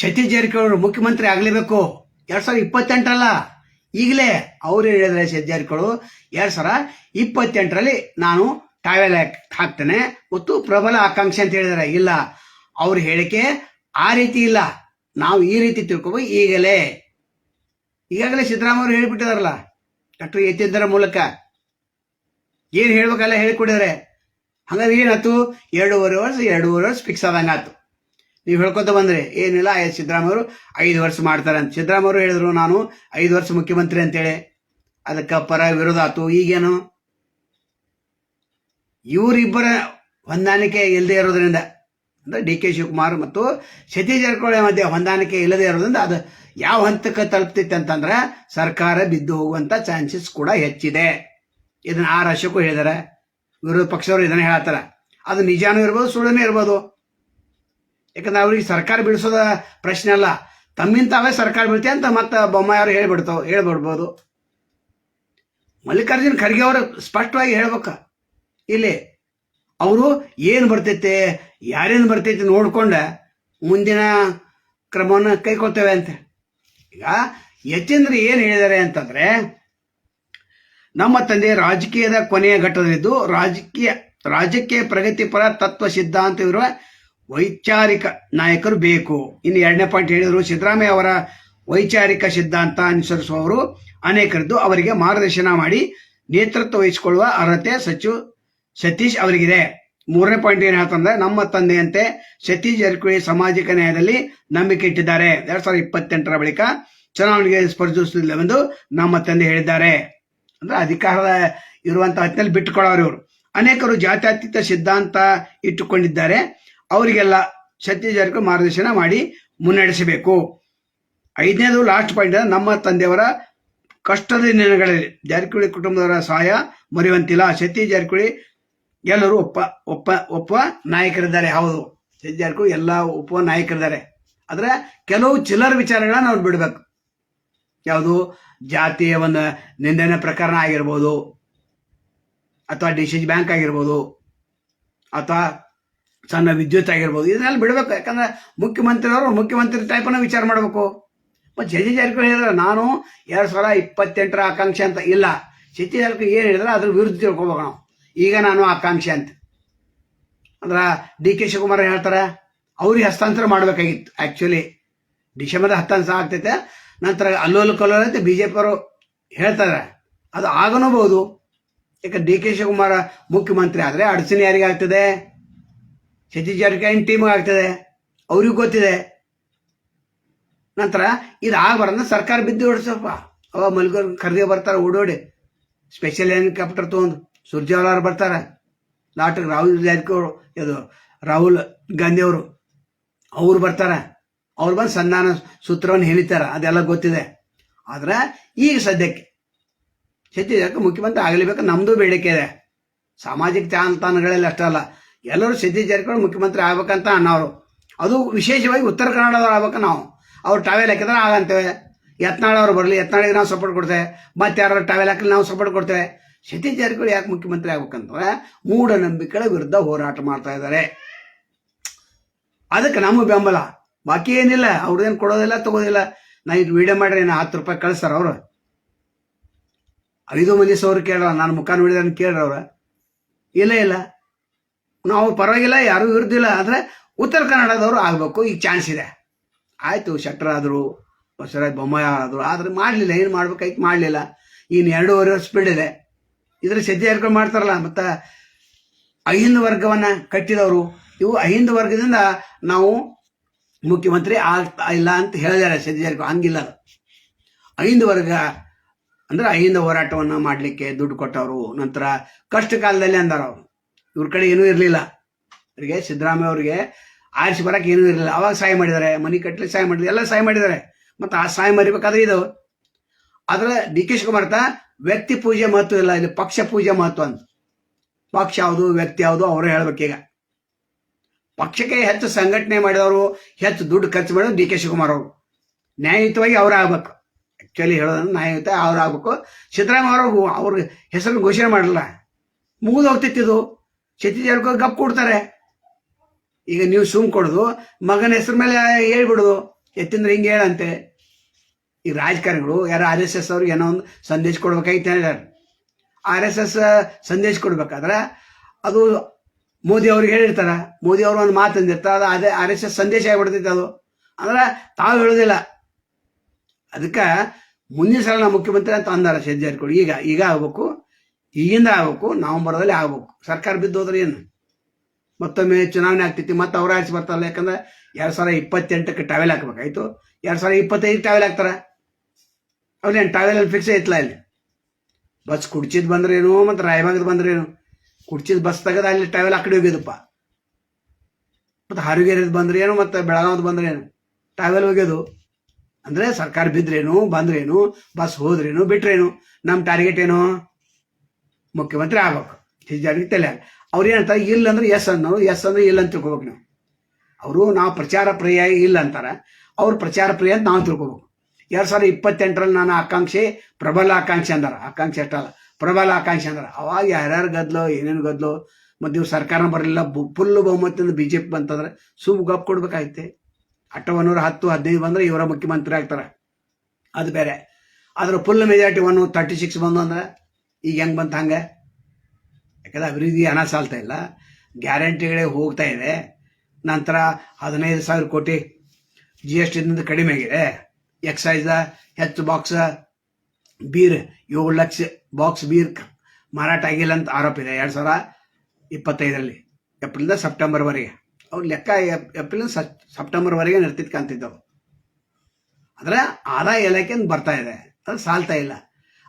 ಸತೀಶ್ ಜಾರಕಿಹೊಳಿ ಮುಖ್ಯಮಂತ್ರಿ ಆಗಲೇಬೇಕು. ಎರಡ್ ಸಾವಿರ ಇಪ್ಪತ್ತೆಂಟರಲ್ಲ? ಈಗಲೇ ಅವ್ರು ಹೇಳಿದ್ರೆ ಸತೀಶ್ ಜಾರಕಿಹೊಳಿ, ಎರಡ್ ಸಾವಿರ ಇಪ್ಪತ್ತೆಂಟರಲ್ಲಿ ನಾನು ಟಾವೆಲ್ ಹಾಕ್ತೇನೆ ಮತ್ತು ಪ್ರಬಲ ಆಕಾಂಕ್ಷೆ ಅಂತ ಹೇಳಿದಾರೆ. ಇಲ್ಲ, ಅವ್ರ ಹೇಳಿಕೆ ಆ ರೀತಿ ಇಲ್ಲ. ನಾವು ಈ ರೀತಿ ತಿಳ್ಕೊಬೇಕು ಈಗಲೇ. ಈಗಾಗಲೇ ಅವರು ಹೇಳಿಬಿಟ್ಟಿದಾರಲ್ಲ, ಡಾಕ್ಟರ್ ಯತೀಂದ್ರ ಮೂಲಕ. ಏನು ಹೇಳ್ಬೇಕಲ್ಲ ಹೇಳಿಕೊಡಿದಾರೆ ಹಂಗಾದ್ರೆ ಏನಾಯ್ತು? ಎರಡೂವರೆ ವರ್ಷ ಎರಡೂವರೆ ವರ್ಷ ಫಿಕ್ಸ್ ಆದಂಗೆ ಆಯ್ತು ನೀವು ಹೇಳ್ಕೊತ ಬಂದ್ರೆ ಏನಿಲ್ಲ ಆಯ್ತು ಸಿದ್ದರಾಮಯ್ಯ ಅವರು, ಐದು ವರ್ಷ ಮಾಡ್ತಾರೆ ಅಂತ. ಸಿದ್ದರಾಮಯ್ಯವರು ಹೇಳಿದ್ರು, ನಾನು ಐದು ವರ್ಷ ಮುಖ್ಯಮಂತ್ರಿ ಅಂತೇಳಿ. ಅದಕ್ಕೆ ಪರ ವಿರೋಧ ಆಯ್ತು ಈಗೇನು? ಇವರಿಬ್ಬರ ಹೊಂದಾಣಿಕೆ ಇಲ್ಲದೆ ಇರೋದ್ರಿಂದ, ಅಂದ್ರೆ ಡಿ ಕೆ ಶಿವಕುಮಾರ್ ಮತ್ತು ಸತೀಶ್ ಜಾರಕಿಹೊಳಿ ಮಧ್ಯೆ ಹೊಂದಾಣಿಕೆ ಇಲ್ಲದೆ ಇರೋದ್ರಿಂದ ಅದು ಯಾವ ಹಂತಕ್ಕೆ ತಲುಪ್ತಿತ್ತು ಅಂತಂದ್ರೆ, ಸರ್ಕಾರ ಬಿದ್ದು ಹೋಗುವಂತ ಚಾನ್ಸಸ್ ಕೂಡ ಹೆಚ್ಚಿದೆ. ಇದನ್ನ ಆ ಅಶೋಕು ಹೇಳಿದಾರೆ. ವಿರೋಧ ಪಕ್ಷವರು ಇದನ್ನ ಹೇಳ್ತಾರೆ. ಅದು ನಿಜಾನೂ ಇರ್ಬೋದು, ಸುಳ್ಳನೂ ಇರ್ಬೋದು. ಯಾಕಂದ್ರೆ ಅವ್ರಿಗೆ ಸರ್ಕಾರ ಬಿಡಿಸೋದ ಪ್ರಶ್ನೆ ಅಲ್ಲ. ತಮ್ಮಿಂದ ತಾವೇ ಸರ್ಕಾರ ಬೀಳ್ತೆ ಅಂತ ಮತ್ತೆ ಬೊಮ್ಮಾಯಿ ಅವ್ರು ಹೇಳ್ಬಿಡ್ತಾವ ಹೇಳ್ಬಿಡ್ಬೋದು. ಮಲ್ಲಿಕಾರ್ಜುನ್ ಖರ್ಗೆ ಅವರು ಸ್ಪಷ್ಟವಾಗಿ ಹೇಳ್ಬೇಕ. ಇಲ್ಲಿ ಅವರು ಏನು ಬರ್ತೈತೆ, ಯಾರೇನು ಬರ್ತೈತೆ ನೋಡ್ಕೊಂಡ ಮುಂದಿನ ಕ್ರಮವನ್ನು ಕೈಕೊಳ್ತೇವೆ ಅಂತ. ಈಗ ಯತೀಂದ್ರ ಏನು ಹೇಳಿದ್ದಾರೆ ಅಂತಂದ್ರೆ, ನಮ್ಮ ತಂದೆ ರಾಜಕೀಯದ ಕೊನೆಯ ಘಟ್ಟದಲ್ಲಿದ್ದು ರಾಜಕೀಯ ರಾಜಕೀಯ ಪ್ರಗತಿಪರ ತತ್ವ ಸಿದ್ಧಾಂತವಿರುವ ವೈಚಾರಿಕ ನಾಯಕರು ಬೇಕು. ಇನ್ನು ಎರಡನೇ ಪಾಯಿಂಟ್ ಹೇಳಿದರು ಸಿದ್ದರಾಮಯ್ಯ ಅವರ ವೈಚಾರಿಕ ಸಿದ್ಧಾಂತ ಅನುಸರಿಸುವವರು ಅನೇಕರದ್ದು ಅವರಿಗೆ ಮಾರ್ಗದರ್ಶನ ಮಾಡಿ ನೇತೃತ್ವ ವಹಿಸಿಕೊಳ್ಳುವ ಅರ್ಹತೆ ಸಚಿವ ಸತೀಶ್ ಅವರಿಗಿದೆ. ಮೂರನೇ ಪಾಯಿಂಟ್ ಏನು ಹೇಳ್ತಂದ್ರೆ ನಮ್ಮ ತಂದೆಯಂತೆ ಸತೀಶ್ ಜಾರಕಿಹೊಳಿ ಸಾಮಾಜಿಕ ನ್ಯಾಯದಲ್ಲಿ ನಂಬಿಕೆ ಇಟ್ಟಿದ್ದಾರೆ. ಎರಡ್ ಸಾವಿರದ ಇಪ್ಪತ್ತೆಂಟರ ಬಳಿಕ ಚುನಾವಣೆಗೆ ಸ್ಪರ್ಧಿಸುವುದಿಲ್ಲವೆಂದು ನಮ್ಮ ತಂದೆ ಹೇಳಿದ್ದಾರೆ. ಅಂದ್ರೆ ಅಧಿಕಾರದ ಇರುವಂತಹ ಹೊತ್ತಿನಲ್ಲಿ ಬಿಟ್ಟುಕೊಳ್ಳೋರು ಇವರು. ಅನೇಕರು ಜಾತ್ಯತೀತ ಸಿದ್ಧಾಂತ ಇಟ್ಟುಕೊಂಡಿದ್ದಾರೆ. ಅವರಿಗೆಲ್ಲ ಜಾರಕಿಹೊಳಿ ಮಾರ್ಗದರ್ಶನ ಮಾಡಿ ಮುನ್ನಡೆಸಬೇಕು. ಐದನೇದು ಲಾಸ್ಟ್ ಪಾಯಿಂಟ್ ನಮ್ಮ ತಂದೆಯವರ ಕಷ್ಟದ ದಿನಗಳಲ್ಲಿ ಜಾರಕಿಹೊಳಿ ಕುಟುಂಬದವರ ಸಹಾಯ ಮರೆಯುವಂತಿಲ್ಲ. ಸತೀಶ್ ಜಾರಕಿಹೊಳಿ ಎಲ್ಲರೂ ಒಪ್ಪ ಒಪ್ಪ ಒಪ್ಪ ನಾಯಕರಿದ್ದಾರೆ. ಹೌದು ಸತಿ ಜಾರಕಿಹೊಳಿ ಎಲ್ಲ ಒಪ್ಪ ನಾಯಕರಿದ್ದಾರೆ. ಆದರೆ ಕೆಲವು ಚಿಲ್ಲರ ವಿಚಾರಗಳನ್ನ ಅವ್ರು ಬಿಡಬೇಕು. ಯಾವುದು? ಜಾತಿಯ ಒಂದು ನಿಂದನೆ ಪ್ರಕರಣ ಆಗಿರ್ಬೋದು, ಅಥವಾ ಡಿ ಸಿ ಬ್ಯಾಂಕ್ ಆಗಿರ್ಬೋದು, ಅಥವಾ ಸಣ್ಣ ವಿದ್ಯುತ್ ಆಗಿರ್ಬೋದು, ಇದನ್ನೆಲ್ಲ ಬಿಡಬೇಕು. ಯಾಕಂದ್ರೆ ಮುಖ್ಯಮಂತ್ರಿಯವರು ಮುಖ್ಯಮಂತ್ರಿ ಟೈಪನ್ನು ವಿಚಾರ ಮಾಡಬೇಕು. ಮತ್ತು ಶಶಿ ಜಾರಕಿಹೊಳಿ ಹೇಳಿದ್ರೆ, ನಾನು ಎರಡು ಸಾವಿರ ಇಪ್ಪತ್ತೆಂಟರ ಆಕಾಂಕ್ಷೆ ಅಂತ ಇಲ್ಲ. ಶಶಿ ಜಾರಕಿಹೊಳಿ ಏನು ಹೇಳಿದ್ರೆ ಅದ್ರ ವಿರುದ್ಧ ತಿಳ್ಕೊಬೇಕು ನಾವು. ಈಗ ನಾನು ಆಕಾಂಕ್ಷೆ ಅಂತ. ಅಂದ್ರೆ ಡಿ ಕೆ ಶಿವಕುಮಾರ್ ಹೇಳ್ತಾರೆ, ಅವ್ರಿಗೆ ಹಸ್ತಾಂತರ ಮಾಡಬೇಕಾಗಿತ್ತು ಆ್ಯಕ್ಚುಲಿ ಡಿಸೆಂಬರ್ ಹತ್ತಾಂಶ ಆಗ್ತೈತೆ. ನಂತರ ಅಲ್ಲೋಲ ಕಲ್ಲೋಲ ಅಂತ ಬಿ ಜೆ ಪಿಯವರು ಹೇಳ್ತಾರೆ. ಅದು ಆಗನೂಬಹುದು ಯಾಕೆ ಡಿ ಕೆ ಶಿವಕುಮಾರ್ ಮುಖ್ಯಮಂತ್ರಿ ಆದರೆ ಅಡಚಣೆ ಯಾರಿಗೆ ಆಗ್ತದೆ ಸತೀಶ್ ಜಾರಕಿಹೊಳಿ ಟೀಮ್ ಆಗ್ತದೆ. ಅವ್ರಿಗೂ ಗೊತ್ತಿದೆ. ನಂತರ ಇದು ಆಗಬಾರ್ದು ಸರ್ಕಾರ ಬಿದ್ದು ಓಡಿಸಪ್ಪ. ಅವ ಮಲ್ಗೋರ್ ಖರೀದಿ ಬರ್ತಾರೆ, ಓಡೋಡಿ. ಸ್ಪೆಷಲ್ ಹೆಲಿಕಾಪ್ಟರ್ ತೊಗೊಂಡು ಅವ್ರು ಬರ್ತಾರೆ. ಲಾಟ್ರಿಗೆ ರಾಹುಲ್ ಜಾರಕಿಹೊಳಿ, ಇದು ರಾಹುಲ್ ಗಾಂಧಿ ಅವರು, ಅವ್ರು ಬರ್ತಾರೆ. ಅವ್ರು ಬಂದು ಸಂಧಾನ ಸೂತ್ರವನ್ನು ಹೇಳಿತಾರೆ ಅದೆಲ್ಲ ಗೊತ್ತಿದೆ. ಆದ್ರೆ ಈಗ ಸದ್ಯಕ್ಕೆ ಜಾರಕಿಹೊಳಿ ಮುಖ್ಯಮಂತ್ರಿ ಆಗಲೇಬೇಕು ನಮ್ಮದು ಬೇಡಿಕೆ ಇದೆ. ಸಾಮಾಜಿಕ ಜಾಲತಾಣಗಳಲ್ಲಿ ಅಷ್ಟೇ ಅಲ್ಲ. ಎಲ್ಲರೂ ಸಿದ್ದಿ ಜಾರಕಿಹೊಳಿ ಮುಖ್ಯಮಂತ್ರಿ ಆಗ್ಬೇಕಂತ ಅನ್ನೋರು. ಅದು ವಿಶೇಷವಾಗಿ ಉತ್ತರ ಕನ್ನಡದವ್ರು ಆಗ್ಬೇಕು ನಾವು. ಅವ್ರು ಟಾವೆಲ್ ಹಾಕಿದ್ರೆ ಆಗಂತೇವೆ ಯತ್ನಾಳ್ ಅವ್ರು ಬರಲಿ, ಯತ್ನಾಳಿಗೆ ನಾವು ಸಪೋರ್ಟ್ ಕೊಡ್ತೇವೆ. ಮತ್ತೆ ಯಾರು ಟಾವೆಲ್ ಹಾಕಲಿ ನಾವು ಸಪೋರ್ಟ್ ಕೊಡ್ತೇವೆ. ಸತೀಶ್ ಜಾರಕಿಹೊಳಿ ಯಾಕೆ ಮುಖ್ಯಮಂತ್ರಿ ಆಗ್ಬೇಕಂತಂದ್ರೆ ಮೂಢನಂಬಿಕೆಗಳ ವಿರುದ್ಧ ಹೋರಾಟ ಮಾಡ್ತಾ ಇದ್ದಾರೆ. ಅದಕ್ಕೆ ನಮ್ಮ ಬೆಂಬಲ. ಬಾಕಿ ಏನಿಲ್ಲ ಅವ್ರದ್ದೇನು ಕೊಡೋದಿಲ್ಲ, ತಗೋದಿಲ್ಲ. ನಾ ಇದು ವಿಡಿಯೋ ಮಾಡ್ರಿ ನಾ ಹತ್ತು ರೂಪಾಯಿ ಕಳಿಸ್ತಾರ ಅವರು. ಐದು ಮಂದಿ ಸಾವಿರ ಕೇಳೋ ನಾನು ಮುಖ ನೋಡಿದ್ರೆ ಕೇಳ್ರ ಅವ್ರ. ಇಲ್ಲ ಇಲ್ಲ. ನಾವು ಪರವಾಗಿಲ್ಲ, ಯಾರೂ ಇರುದಿಲ್ಲ, ಆದರೆ ಉತ್ತರ ಕನ್ನಡದವರು ಆಗಬೇಕು, ಈಗ ಚಾನ್ಸ್ ಇದೆ. ಆಯಿತು, ಶೆಟ್ಟರ್ ಆದರು, ಬಸವರಾಜ ಬೊಮ್ಮಾಯಿ ಆದರು, ಆದರೆ ಮಾಡಲಿಲ್ಲ, ಏನು ಮಾಡ್ಬೇಕಾಯ್ತು ಮಾಡಲಿಲ್ಲ. ಇನ್ನು ಎರಡೂವರೆ ಸ್ಪೀಡ್ ಇದೆ. ಇದ್ರ ಸಜ್ಜೆ ಏರ್ಕೊಂಡು ಮಾಡ್ತಾರಲ್ಲ, ಮತ್ತು ಅಹಿಂದ ವರ್ಗವನ್ನು ಕಟ್ಟಿದವರು. ಇವು ಅಹಿಂದ ವರ್ಗದಿಂದ ನಾವು ಮುಖ್ಯಮಂತ್ರಿ ಆಗ್ತಾ ಇಲ್ಲ ಅಂತ ಹೇಳಿದ್ದಾರೆ ಸಜ್ಜೆ ಹಂಗಿಲ್ಲ ಅಹಿಂದ ವರ್ಗ ಅಂದ್ರೆ ಅಹಿಂದ ಹೋರಾಟವನ್ನು ಮಾಡಲಿಕ್ಕೆ ದುಡ್ಡು ಕೊಟ್ಟವರು, ನಂತರ ಕಷ್ಟ ಕಾಲದಲ್ಲಿ ಅಂದಾರ ಅವರು. ಇವ್ರ ಕಡೆ ಏನೂ ಇರಲಿಲ್ಲ. ಅವರಿಗೆ ಸಿದ್ದರಾಮಯ್ಯ ಅವರಿಗೆ ಆರಿಸಿ ಬರೋಕೆ ಏನೂ ಇರಲಿಲ್ಲ. ಅವಾಗ ಸಹಾಯ ಮಾಡಿದ್ದಾರೆ, ಮನಿ ಕಟ್ಟಲಿಕ್ಕೆ ಸಹಾಯ ಮಾಡಿದ್ದಾರೆ, ಎಲ್ಲ ಸಹಾಯ ಮಾಡಿದ್ದಾರೆ. ಮತ್ತು ಆ ಸಹಾಯ ಮರಿಬೇಕಾದ್ರೆ ಇದು. ಆದ್ರೆ ಡಿ ಕೆ ಶಿವಕುಮಾರ್ ವ್ಯಕ್ತಿ ಪೂಜೆ ಮಹತ್ವ ಇಲ್ಲ ಇಲ್ಲಿ ಪಕ್ಷ ಪೂಜೆ ಮಹತ್ವ ಅಂತ. ಪಕ್ಷ ಯಾವುದು, ವ್ಯಕ್ತಿ ಯಾವುದು, ಅವರೇ ಹೇಳ್ಬೇಕೀಗ ಪಕ್ಷಕ್ಕೆ ಹೆಚ್ಚು ಸಂಘಟನೆ ಮಾಡಿದವರು, ಹೆಚ್ಚು ದುಡ್ಡು ಖರ್ಚು ಮಾಡೋದು ಡಿ ಕೆ ಶಿವಕುಮಾರ್ ಅವರು. ನ್ಯಾಯಯುತವಾಗಿ ಅವರೇ ಆಗ್ಬೇಕು. ಆ್ಯಕ್ಚುಲಿ ಹೇಳೋದನ್ನು ನ್ಯಾಯಯುತ ಅವ್ರು ಆಗ್ಬೇಕು. ಸಿದ್ದರಾಮಯ್ಯ ಅವರು, ಅವ್ರ ಹೆಸರು ಘೋಷಣೆ ಮಾಡಲ್ಲ ಮುಗಿದು ಹೋಗ್ತಿತ್ತು ಇದು ಹೇಳ್ಕೊಂಡು ಗಪ್ ಕೊಡ್ತಾರೆ. ಈಗ ನೀವು ಸುಮ್ ಕೊಡೋದು, ಮಗನ ಹೆಸರು ಮೇಲೆ ಹೇಳ್ಬಿಡುದು. ಎತ್ತಿಂದ್ರೆ ಹಿಂಗೆ ಹೇಳಂತೆ. ಈ ರಾಜಕಾರಣಿಗಳು, ಯಾರು ಆರ್ ಎಸ್ ಎಸ್ ಅವ್ರಿಗೆ ಏನೋ ಒಂದು ಸಂದೇಶ ಕೊಡ್ಬೇಕಾಗಿತ್ತು ಹೇಳ್ಯಾರ ಆರ್ ಎಸ್ ಎಸ್ ಸಂದೇಶ ಕೊಡ್ಬೇಕಾದ್ರೆ ಅದು ಮೋದಿ ಅವ್ರಿಗೆ ಹೇಳಿರ್ತಾರ. ಮೋದಿ ಅವರು ಒಂದು ಮಾತು ಅಂದಿರ್ತಾರ, ಅದು ಅದೇ ಆರ್ ಎಸ್ ಎಸ್ ಸಂದೇಶ ಆಗ್ಬಿಡ್ತೈತೆ ಅದು. ಅಂದ್ರೆ ತಾವು ಹೇಳೋದಿಲ್ಲ. ಅದಕ್ಕೆ ಮುಂದಿನ ಸಲ ನಾವು ಮುಖ್ಯಮಂತ್ರಿ ಅಂತ ಅಂದಾರ ಶೆಟ್ಟಿ ಜಾರಕಿಹೊಳಿ ಈಗ ಈಗ ಆಗ್ಬೇಕು. ಈಗಿಂದ ಆಗ್ಬೇಕು, ನವೆಂಬರ್ದಲ್ಲಿ ಆಗ್ಬೇಕು. ಸರ್ಕಾರ ಬಿದ್ದು ಹೋದ್ರೆ ಏನು? ಮತ್ತೊಮ್ಮೆ ಚುನಾವಣೆ ಆಗ್ತೈತಿ, ಮತ್ತೆ ಅವ್ರ ಆಚೆ ಬರ್ತಾರಲ್ಲ, ಯಾಕಂದ್ರೆ ಎರಡು ಸಾವಿರ ಇಪ್ಪತ್ತೆಂಟಕ್ಕೆ ಟ್ರಾವೆಲ್ ಹಾಕ್ಬೇಕಾಯ್ತು ಎರಡು ಸಾವಿರ ಇಪ್ಪತ್ತೈದು ಟ್ರಾವೆಲ್ ಹಾಕ್ತಾರ? ಅವ್ರೇನು ಟ್ರಾವೆಲ್ ಅಲ್ಲಿ ಫಿಕ್ಸ್ ಐತ್ಲ ಇಲ್ಲಿ? ಬಸ್ ಕುಡ್ಚಿದ್ ಬಂದ್ರೇನು ಮತ್ತು ರಾಯಬಾಗದ ಬಂದ್ರೇನು ಕುಡ್ಚಿದ್ ಬಸ್ ತೆಗೆದ ಅಲ್ಲಿ ಟ್ರಾವೆಲ್ ಆ ಕಡೆ ಹೋಗ್ಯದಪ್ಪ ಮತ್ತು ಏನು ಬಂದ್ರೇನು ಮತ್ತು ಬೆಳಗಾವ್ದು ಬಂದ್ರೇನು ಟ್ರಾವೆಲ್ ಹೋಗ್ಯೋದು ಅಂದ್ರೆ ಸರ್ಕಾರ ಬಿದ್ರೇನು, ಬಂದ್ರೇನು, ಬಸ್ ಹೋದ್ರೇನು, ಬಿಟ್ರೇನು? ನಮ್ಮ ಟಾರ್ಗೆಟ್ ಏನು? ಮುಖ್ಯಮಂತ್ರಿ ಆಗ್ಬೇಕು. ಜನಕ್ಕೆ ತಲೆ. ಅವ್ರು ಏನಂತಾರೆ ಇಲ್ಲ ಅಂದ್ರೆ ಎಸ್ ಅನ್ನೋರು ಎಸ್ ಅಂದ್ರೆ ಇಲ್ಲ ಅಂತ ತಿಳ್ಕೊಬೇಕು ನೀವು. ಅವರು ನಾವು ಪ್ರಚಾರ ಪ್ರಿಯ ಇಲ್ಲ ಅಂತಾರೆ. ಅವ್ರು ಪ್ರಚಾರ ಪ್ರಿಯ ಅಂತ ನಾವು ತಿಳ್ಕೊಬೇಕು. ಎರಡು ಸಾವಿರದ ಇಪ್ಪತ್ತೆಂಟರಲ್ಲಿ ನಾನು ಆಕಾಂಕ್ಷೆ, ಪ್ರಬಲ ಆಕಾಂಕ್ಷೆ ಅಂದಾರ. ಆಕಾಂಕ್ಷೆ ಅಷ್ಟಲ್ಲ ಪ್ರಬಲ ಆಕಾಂಕ್ಷೆ ಅಂದ್ರೆ. ಅವಾಗ ಯಾರ್ಯಾರು ಗದ್ಲು, ಏನೇನು ಗದ್ಲು, ಮತ್ತು ಇವ್ರು ಸರ್ಕಾರ ಬರಲಿಲ್ಲ ಫುಲ್ಲು ಬಹುಮತದಿಂದ ಬಿ ಜೆ ಪಿ ಬಂತಂದ್ರೆ ಸುಮ್ ಗಪ್ ಕೊಡ್ಬೇಕಾಯ್ತೆ ಅಟ್ಟವನ್ನೂರ ಹತ್ತು, ಹದಿನೈದು ಬಂದ್ರೆ ಇವರ ಮುಖ್ಯಮಂತ್ರಿ ಆಗ್ತಾರೆ. ಅದು ಬೇರೆ. ಆದ್ರೆ full majority one thirty six ಬಂದು ಅಂದ್ರೆ ಈಗ ಹೆಂಗೆ ಬಂತ ಹಂಗೆ? ಯಾಕಂದ್ರೆ ಅಭಿವೃದ್ಧಿ ಹಣ ಸಾಲ್ತಾ ಇಲ್ಲ. ಗ್ಯಾರಂಟಿಗಳೇ ಹೋಗ್ತಾ ಇದೆ. ನಂತರ ಹದಿನೈದು ಸಾವಿರ ಕೋಟಿ ಜಿ ಎಸ್ ಟಿದಿಂದ ಕಡಿಮೆ ಆಗಿದೆ. ಎಕ್ಸೈಸ್ ಹೆಚ್ಚು ಬಾಕ್ಸ್ ಬೀರ್ ಏಳು ಲಕ್ಷ ಬಾಕ್ಸ್ ಬೀರ್ ಮಾರಾಟ ಆಗಿಲ್ಲ ಅಂತ ಆರೋಪ ಇದೆ. ಎರಡು ಸಾವಿರ ಇಪ್ಪತ್ತೈದರಲ್ಲಿ, ಏಪ್ರಿಲ್ದ ಸೆಪ್ಟೆಂಬರ್ವರೆಗೆ. ಅವ್ರ ಲೆಕ್ಕ ಏಪ್- ಏಪ್ರಿಲ್ ಸೆಪ್ಟೆಂಬರ್ವರೆಗೆ ನಿರ್ತಿತ್ ಕಾಣ್ತಿದ್ದವು. ಆದರೆ ಆದಾಯ ಇಲಾಖೆಯಿಂದ ಬರ್ತಾ ಇದೆ. ಅದು ಸಾಲ್ತಾ ಇಲ್ಲ.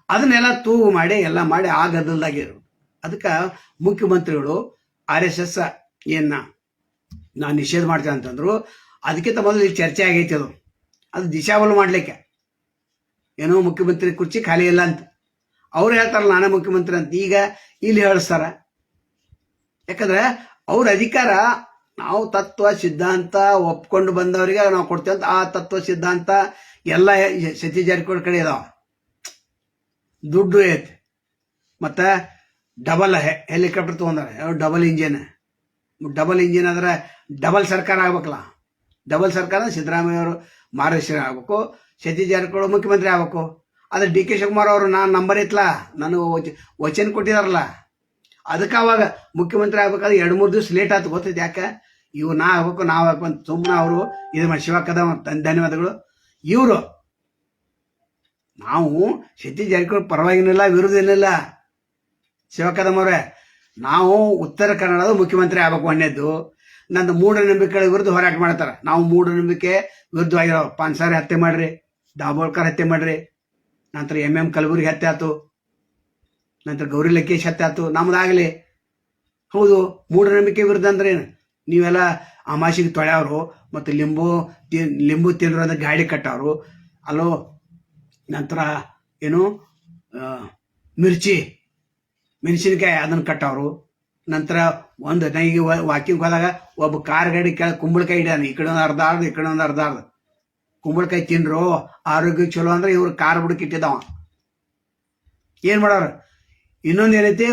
ಅದನ್ನೆಲ್ಲ ತೂಗು ಮಾಡಿ, ಎಲ್ಲ ಮಾಡಿ ಆ ಗದ್ದಲ್ದಾಗಿರು ಅದಕ್ಕೆ ಮುಖ್ಯಮಂತ್ರಿಗಳು, ಆರ್ ಎಸ್ ಎಸ್ ಏನ ನಾನು ನಿಷೇಧ ಮಾಡ್ತೇನೆ ಅಂತಂದ್ರು, ಅದಕ್ಕಿಂತ ಮೊದಲು ಇಲ್ಲಿ ಚರ್ಚೆ ಆಗೈತೆ ಅದು. ಅದು ದಿಶಾವಲು ಮಾಡ್ಲಿಕ್ಕೆ. ಏನೋ ಮುಖ್ಯಮಂತ್ರಿ ಕುರ್ಚಿ ಖಾಲಿ ಇಲ್ಲ ಅಂತ. ಅವ್ರು ಹೇಳ್ತಾರಲ್ಲ, ನಾನೇ ಮುಖ್ಯಮಂತ್ರಿ ಅಂತ. ಈಗ ಇಲ್ಲಿ ಹೇಳಿಸ್ತಾರ. ಯಾಕಂದ್ರೆ ಅವ್ರ ಅಧಿಕಾರ, ನಾವು ತತ್ವ, ಸಿದ್ಧಾಂತ ಒಪ್ಕೊಂಡು ಬಂದವರಿಗೆ ನಾವು ಕೊಡ್ತೇವೆ ಅಂತ. ಆ ತತ್ವ, ಸಿದ್ಧಾಂತ ಎಲ್ಲ ಸತೀಶ್ ಜಾರಕಿಹೊಳಿ ಕಡೆ ಇದಾವ. ದುಡ್ಡು ಐತೆ. ಮತ್ತೆ ಡಬಲ್ ಹೆಲಿಕಾಪ್ಟರ್ ತೊಗೊಂಡಾರೆ ಡಬಲ್ ಇಂಜಿನ್ ಡಬಲ್ ಇಂಜಿನ್ ಆದ್ರೆ ಡಬಲ್ ಸರ್ಕಾರ ಆಗ್ಬೇಕಲ್ಲ. ಡಬಲ್ ಸರ್ಕಾರ ಸಿದ್ದರಾಮಯ್ಯ ಅವರು ಮಹಾರಾಷ್ಟ್ರ ಆಗ್ಬೇಕು, ಸತೀಶ್ ಜಾರಕಿಹೊಳಿ ಮುಖ್ಯಮಂತ್ರಿ ಆಗ್ಬೇಕು. ಆದರೆ ಡಿ ಕೆ ಶಿವಕುಮಾರ್ ಅವರು ನಾನು ನಂಬರ್ ಇತ್ತಲ್ಲ ನನಗೆ ವಚ- ವಚನ ಕೊಟ್ಟಿದಾರಲ್ಲ. ಅದಕ್ಕೆ ಅವಾಗ ಮುಖ್ಯಮಂತ್ರಿ ಆಗ್ಬೇಕಾದ್ರೆ ಎರಡು ಮೂರು ದಿವಸ ಲೇಟ್ ಆಯ್ತು, ಗೊತ್ತೈತೆ ಯಾಕೆ? ಇವು ನಾ ಆಗ್ಬೇಕು, ನಾವು ಆಗ್ಬೇಕು ಅಂತ ಸುಮ್ಮನೆ ಅವರು ಇದು ಮಾಡಿ ಶಿವಕದ ಧನ್ಯವಾದಗಳು. ಇವರು ನಾವು ಸತೀಶ್ ಜಾರಕಿಹೊಳಿ ಪರವಾಗಿನಿಲ್ಲ ಏನಿಲ್ಲ ಶಿವಕದಮ್ಮವ್ರೆ ನಾವು ಉತ್ತರ ಕನ್ನಡದ ಮುಖ್ಯಮಂತ್ರಿ ಆಗ್ಬೇಕು ಅನ್ನೆದ್ದು ನಂದು ಮೂಢನಂಬಿಕೆಗಳ ವಿರುದ್ಧ ಹೋರಾಟ ಮಾಡ್ತಾರೆ. ನಾವು ಮೂಢನಂಬಿಕೆ ವಿರುದ್ಧವಾಗಿರೋ ಪಾನ್ಸಾರಿ ಹತ್ಯೆ ಮಾಡ್ರಿ ದಾಬೋಳ್ಕರ್ ಹತ್ಯೆ ಮಾಡ್ರಿ, ನಂತರ ಎಂ ಎಂ ಕಲಬುರ್ಗಿ ಹತ್ಯೆ ಆಯ್ತು, ನಂತರ ಗೌರಿ ಲಂಕೇಶ್ ಹತ್ಯೆ ಆಯ್ತು, ನಮ್ದಾಗಲಿ. ಹೌದು, ಮೂಢನಂಬಿಕೆ ವಿರುದ್ಧ ಅಂದ್ರೆ ಏನು? ನೀವೆಲ್ಲ ಅಮಾಸಿಗೆ ತೊಳೆಯವರು, ಮತ್ತು ಲಿಂಬು ಲಿಂಬು ತಿನ್ನೋದ್ರ ಗಾಡಿ ಕಟ್ಟವರು. ಅಲ್ಲೋ ನಂತರ ಏನು ಮಿರ್ಚಿ, ಮೆಣಸಿನ್ಕಾಯಿ ಅದನ್ನು ಕಟ್ಟವರು. ನಂತರ ಒಂದು ನೈಗೆ ವಾಕಿಂಗ್ ಹೋದಾಗ ಒಬ್ಬ ಕಾರ್ ಗಾಡಿ ಕೆಳ ಕುಂಬಳಕಾಯಿ ಇಡ್ಯಾನ ಈ ಕಡೆ ಒಂದು ಅರ್ಧ ಅರ್ಧ ಈ ಕಡೆ ಒಂದು ಅರ್ಧ ಅರ್ಧ ಕುಂಬಳಕಾಯಿ ತಿನ್ರು ಆರೋಗ್ಯ ಚಲೋ ಅಂದ್ರೆ ಇವ್ರು ಕಾರ್ ಬುಡಕ್ ಇಟ್ಟಿದ್ದಾವ. ಏನು ಮಾಡೋರು? ಇನ್ನೊಂದು ಏನೈತಿ,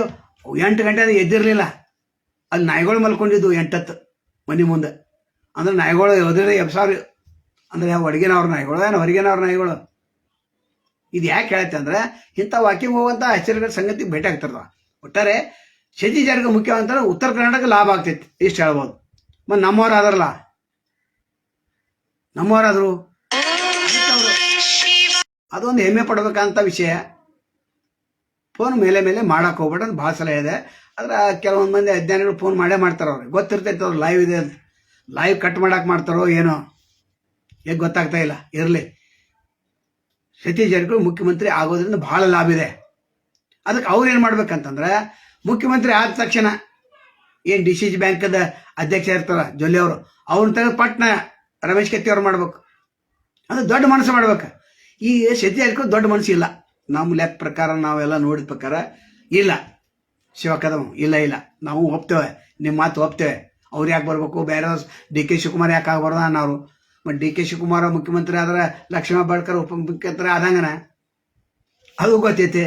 ಎಂಟು ಗಂಟೆ ಅದು ಎದ್ದಿರಲಿಲ್ಲ. ಅಲ್ಲಿ ನಾಯಿಗಳು ಮಲ್ಕೊಂಡಿದ್ವು ಎಂಟತ್ತು ಮನೆ ಮುಂದೆ. ಅಂದ್ರೆ ನಾಯಿಗಳು ಎದ್ರೆ ಎಬ್ಸಾರು ಅಂದ್ರೆ ಹೊರಗಿನವ್ರ ನಾಯಿಗಳು, ಏನು ಹೊರಗಿನವ್ರ ನಾಯಿಗಳು? ಇದು ಯಾಕೆ ಹೇಳುತ್ತೆ ಅಂದ್ರೆ ಇಂಥ ವಾಕಿಂಗ್ ಹೋಗುವಂಥ ಹೆಸರುಗಳ ಸಂಗತಿ ಭೇಟಿ ಆಗ್ತಿರ್ತಾವ ಒಟ್ಟಾರೆ ಶಚಿ ಜಾರಿಗೆ ಮುಖ್ಯ ಅಂತಂದ್ರೆ ಉತ್ತರ ಕರ್ನಾಟಕ ಲಾಭ ಆಗ್ತೈತಿ, ಇಷ್ಟು ಹೇಳ್ಬೋದು. ಮತ್ತು ನಮ್ಮವ್ರು ಆದ್ರಲ್ಲ ನಮ್ಮವರಾದ್ರು? ಅದೊಂದು ಹೆಮ್ಮೆ ಪಡ್ಬೇಕಂತ ವಿಷಯ. ಫೋನ್ ಮೇಲೆ ಮೇಲೆ ಮಾಡಕ್ ಹೋಗ್ಬೇಡ ಭಾಳ ಸಲ ಇದೆ ಆದ್ರೆ ಕೆಲವೊಂದು ಮಂದಿ ಅಜ್ಞಾನಿಗಳು ಫೋನ್ ಮಾಡೇ ಮಾಡ್ತಾರ ಅವ್ರಿಗೆ. ಗೊತ್ತಿರ್ತೈತೆ ಅವ್ರು ಲೈವ್ ಇದೆ ಅಂತ. ಲೈವ್ ಕಟ್ ಮಾಡಕ್ ಮಾಡ್ತಾರೋ ಏನೋ? ಹೇಗೆ ಗೊತ್ತಾಗ್ತಾ ಇಲ್ಲ. ಇರಲಿ. ಸತೀಶ್ ಜಾರಕಿಹೊಳಿ ಮುಖ್ಯಮಂತ್ರಿ ಆಗೋದ್ರಿಂದ ಬಹಳ ಲಾಭ ಇದೆ. ಅದಕ್ಕೆ ಅವ್ರು ಏನು ಮಾಡ್ಬೇಕಂತಂದ್ರೆ, ಮುಖ್ಯಮಂತ್ರಿ ಆದ ತಕ್ಷಣ ಏನು ಡಿ ಸಿ ಜಿ ಬ್ಯಾಂಕದ ಅಧ್ಯಕ್ಷ ಇರ್ತಾರ ಜೊಲ್ಲೆ ಅವರು ಅವ್ರನ್ನ ತೆಗೆದು ಪಟ್ನ ರಮೇಶ್ ಕತ್ತಿ ಅವ್ರು ಮಾಡ್ಬೇಕು. ಅದು ದೊಡ್ಡ ಮನಸ್ಸು ಮಾಡ್ಬೇಕು. ಈ ಸತಿ ಜಾರಕಿಹೊಳಿ ದೊಡ್ಡ ಮನಸ್ಸು ಇಲ್ಲ. ನಮ್ಮ ಲೆಕ್ಕ ಪ್ರಕಾರ ನಾವೆಲ್ಲ ನೋಡಿದ ಪ್ರಕಾರ ಇಲ್ಲ. ಶಿವಕದಮ್ ಇಲ್ಲ ಇಲ್ಲ. ನಾವು ಒಪ್ತೇವೆ. ನಿಮ್ಮ ಮಾತು ಒಪ್ತೇವೆ. ಅವ್ರು ಯಾಕೆ ಬರಬೇಕು? ಬೇರೆ ಡಿ ಕೆ ಶಿವಕುಮಾರ್ ಯಾಕೆ ಆಗಬಾರ್ದು ಅನ್ನೋರು. ಮತ್ತು ಡಿ ಕೆ ಶಿವಕುಮಾರ್ ಮುಖ್ಯಮಂತ್ರಿ ಆದ್ರೆ ಲಕ್ಷ್ಮಣ ಬಾಳ್ಕರ್ ಉಪಮುಖ್ಯಮಂತ್ರಿ ಆದಂಗನ? ಅದು ಗೊತ್ತೈತೆ.